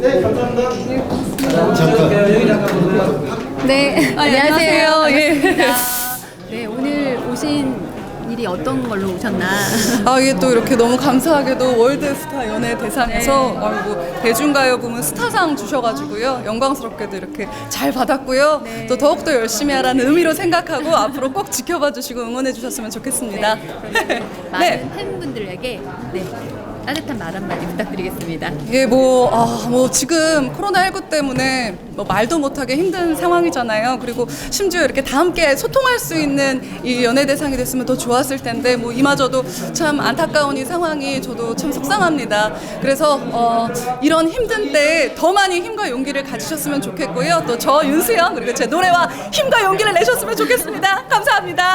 네, 감사합니다. 네, 안녕하세요. 예. 반갑습니다. 네, 오늘 오신 일이 어떤 걸로 오셨나? 아 이게 또 이렇게 너무 감사하게도 월드스타 연예 대상에서 네. 아이고 대중가요 부문 스타상 주셔가지고요 영광스럽게도 이렇게 잘 받았고요 네. 또 더욱더 열심히 하라는 의미로 생각하고 앞으로 꼭 지켜봐 주시고 응원해 주셨으면 좋겠습니다. 많은 네. 팬분들에게 네, 따뜻한 말 한마디 부탁드리겠습니다. 이게 뭐, 아, 뭐 지금 코로나19 때문에 뭐 말도 못하게 힘든 상황이잖아요. 그리고 심지어 이렇게 다 함께 소통할 수 있는 이 연예 대상이 됐으면 더 좋았을 텐데 뭐 이마저도 참 안타까운 이 상황이 저도 참 속상합니다. 그래서 어, 이런 힘든 때에 더 많이 힘과 용기를 가지셨으면 좋겠고요. 또 저 윤수영 그리고 제 노래와 힘과 용기를 내셨으면 좋겠습니다. 감사합니다.